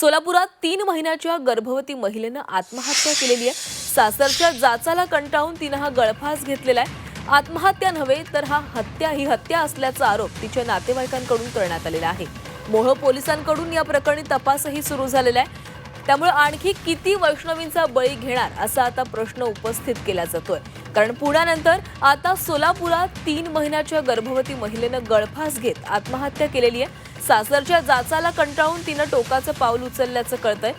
सोलापुरात तीन महिन्याच्या गर्भवती महिलेनं आत्महत्या केलेली आहे. सासरच्या जाचाला कंटाळून तिनं हा गळफास घेतलेला आहे. आत्महत्या नव्हे तर हा हत्या ही हत्या असल्याचा आरोप तिच्या नातेवाईकांकडून करण्यात आलेला आहे. मोहोळ पोलिसांकडून या प्रकरणी तपासही सुरू झालेला आहे. त्यामुळे आणखी किती वैष्णवींचा बळी घेणार असा आता प्रश्न उपस्थित केला जातोय. कारण पुण्यानंतर आता सोलापुरात तीन महिन्याच्या गर्भवती महिलेनं गळफास घेत आत्महत्या केलेली आहे. सासरच्या जाचाला कंटाळून तिनं टोकाचं पाऊल उचलल्याचं कळतंय.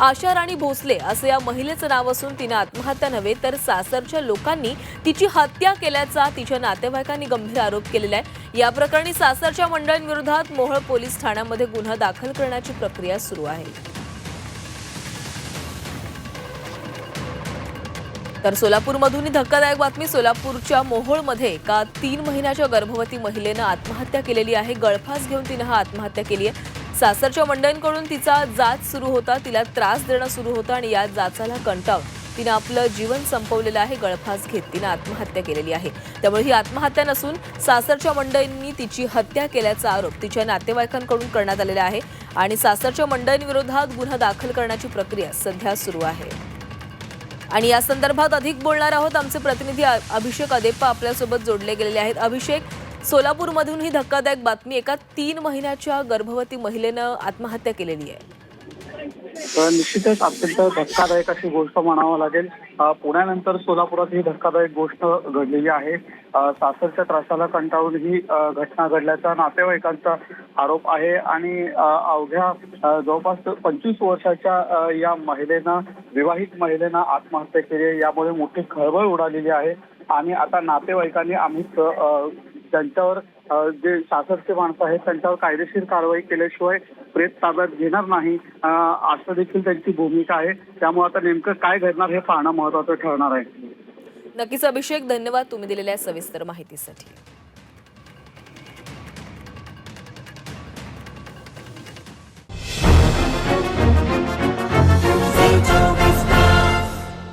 आशा राणी भोसले असं या महिलेचं नाव असून तिनं आत्महत्या नव्हे तर सासरच्या लोकांनी तिची हत्या केल्याचा तिच्या नातेवाईकांनी गंभीर आरोप केलेला आहे. या प्रकरणी सासरच्या मंडळींविरोधात मोहोळ पोलीस ठाण्यामध्ये गुन्हा दाखल करण्याची प्रक्रिया सुरू आहे. तर सोलापूरमधून धक्कादायक बातमी सोलापूरच्या मोहोळमध्ये एका तीन महिन्याच्या गर्भवती महिलेनं आत्महत्या केलेली आहे. गळफास घेऊन तिनं हा आत्महत्या केली आहे. सासरच्या मंडळींकडून तिचा जाच सुरू होता तिला त्रास देणं सुरू होतं आणि या जाचाला कंटाळून तिनं आपलं जीवन संपवलेलं आहे. गळफास घेत तिनं आत्महत्या केलेली आहे. त्यामुळे ही आत्महत्या नसून सासरच्या मंडळींनी तिची हत्या केल्याचा आरोप तिच्या नातेवाईकांकडून करण्यात आलेला आहे आणि सासरच्या मंडळींविरोधात गुन्हा दाखल करण्याची प्रक्रिया सध्या सुरू आहे. आणि या संदर्भात अधिक बोलणार आहोत. आमचे प्रतिनिधी अभिषेक अदेप्पा आपल्यासोबत जोडले गेलेले आहेत. अभिषेक सोलापूरमधून ही धक्कादायक बातमी एका तीन महिन्याच्या गर्भवती महिलेनं आत्महत्या केलेली आहे. निश्चितच अत्यंत धक्कादायक अशी गोष्ट म्हणावं लागेल. पुण्यानंतर सोलापुरात ही धक्कादायक गोष्ट घडलेली आहे. सासरच्या त्रासाला कंटाळून ही घटना घडल्याचा नातेवाईकांचा आरोप आहे आणि अवघ्या जवळपास पंचवीस वर्षाच्या या महिलेनं विवाहित महिलेनं आत्महत्या केली यामुळे मोठी खळबळ उडालेली आहे. आणि आता नातेवाईकांनी आम्ही त्यांच्यावर जे सासरचे माणसं आहेत त्यांच्यावर कायदेशीर कारवाई केल्याशिवाय प्रेत ताब्यात घेणार नाही असं देखील त्यांची भूमिका आहे. त्यामुळे आता नेमकं काय घडणार हे पाहणं महत्वाचं ठरणार आहे. नक्कीच अभिषेक धन्यवाद तुम्ही दिलेल्या सविस्तर माहितीसाठी.